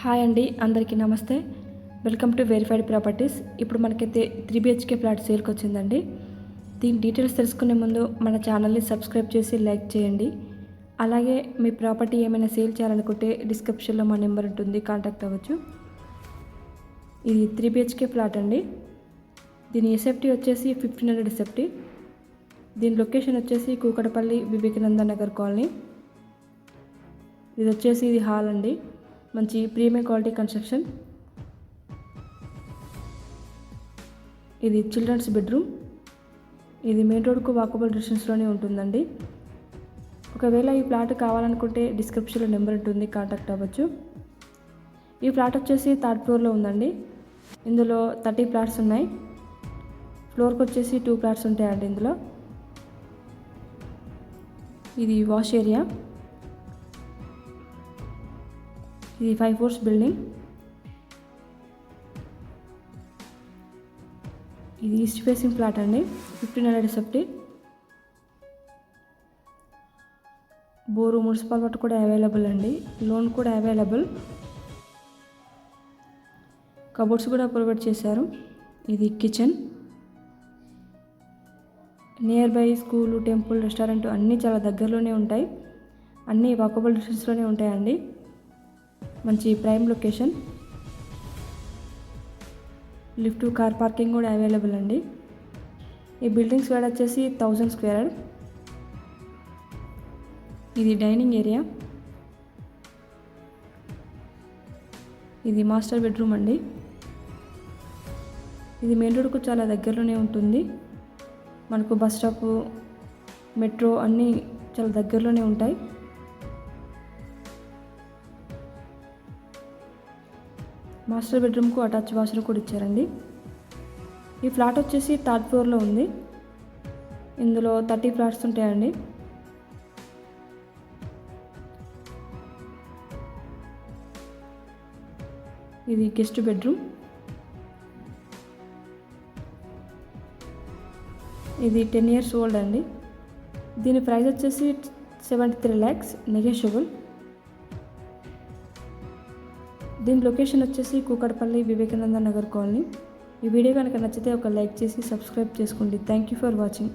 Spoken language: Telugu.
హాయ్ అండి అందరికీ నమస్తే. వెల్కమ్ టు వెరిఫైడ్ ప్రాపర్టీస్ ఇప్పుడు మనకైతే త్రీ బిహెచ్కే ఫ్లాట్ సేల్కి వచ్చిందండి. దీని డీటెయిల్స్ తెలుసుకునే ముందు మన ఛానల్ని సబ్స్క్రైబ్ చేసి లైక్ చేయండి. అలాగే మీ ప్రాపర్టీ ఏమైనా సేల్ చేయాలనుకుంటే డిస్క్రిప్షన్లో మా నెంబర్ ఉంటుంది కాంటాక్ట్ అవ్వచ్చు. ఇది త్రీ బిహెచ్కే ఫ్లాట్ అండి. దీని ఎసెప్టీ వచ్చేసి ఫిఫ్టీన్ హండ్రెడ్ ఎసెప్టీ దీని లొకేషన్ వచ్చేసి కూకటపల్లి వివేకానంద నగర్ కాలనీ. ఇది వచ్చేసి ఇది హాల్ అండి. మంచి ప్రీమియం క్వాలిటీ కన్స్ట్రక్షన్. ఇది చిల్డ్రన్స్ బెడ్రూమ్. ఇది మెయిన్ రోడ్కు వాకబుల్ డిస్టెన్స్లోనే ఉంటుందండి. ఒకవేళ ఈ ఫ్లాట్ కావాలనుకుంటే డిస్క్రిప్షన్లో నెంబర్ ఉంటుంది కాంటాక్ట్ అవ్వచ్చు. ఈ ఫ్లాట్ వచ్చేసి థర్డ్ ఫ్లోర్లో ఉందండి. ఇందులో థర్టీ ఫ్లాట్స్ ఉన్నాయి. ఫ్లోర్కి వచ్చేసి టూ ఫ్లాట్స్ ఉంటాయండి ఇందులో. ఇది వాష్ ఏరియా. ఇది ఫైవ్ ఫ్లోర్స్ బిల్డింగ్. ఇది ఈస్ట్ ఫేసింగ్ ఫ్లాట్ అండి fifteen hundred safety bore municipal water కూడా అవైలబుల్ అండి లోన్ కూడా అవైలబుల్. కబోర్డ్స్ కూడా ప్రొవైడ్ చేశారు ఇది kitchen. Nearby school temple restaurant అన్నీ చాలా దగ్గరలోనే ఉంటాయి అన్నీ వాకబుల్ డిస్టెన్స్లోనే ఉంటాయండి. మంచి prime location lift car parking కూడా అవైలబుల్ అండి. ఈ బిల్డింగ్ స్క్వేర్ వచ్చేసి థౌజండ్ స్క్వేర్ ఇది డైనింగ్ ఏరియా ఇది మాస్టర్ బెడ్రూమ్ అండి. ఇది మెయిన్ రోడ్కు చాలా దగ్గరలోనే ఉంటుంది. మనకు బస్ స్టాప్ మెట్రో అన్నీ చాలా దగ్గరలోనే ఉంటాయి. మాస్టర్ బెడ్రూమ్కు అటాచ్ వాష్రూమ్ కూడా ఇచ్చారండి. ఈ ఫ్లాట్ వచ్చేసి థర్డ్ ఫ్లోర్లో ఉంది. ఇందులో థర్టీ ఫ్లాట్స్ ఉంటాయండి. ఇది గెస్ట్ బెడ్రూమ్. ఇది టెన్ ఇయర్స్ ఓల్డ్ అండి. దీని ప్రైస్ వచ్చేసి సెవెంటీ త్రీ ల్యాక్స్ నెగోషియబుల్. దీని లొకేషన్ వచ్చేసి కూకట్పల్లి వివేకానంద నగర్ కాలనీ. ఈ వీడియో కనుక నచ్చితే ఒక లైక్ చేసి సబ్స్క్రైబ్ చేసుకోండి. Thank you for watching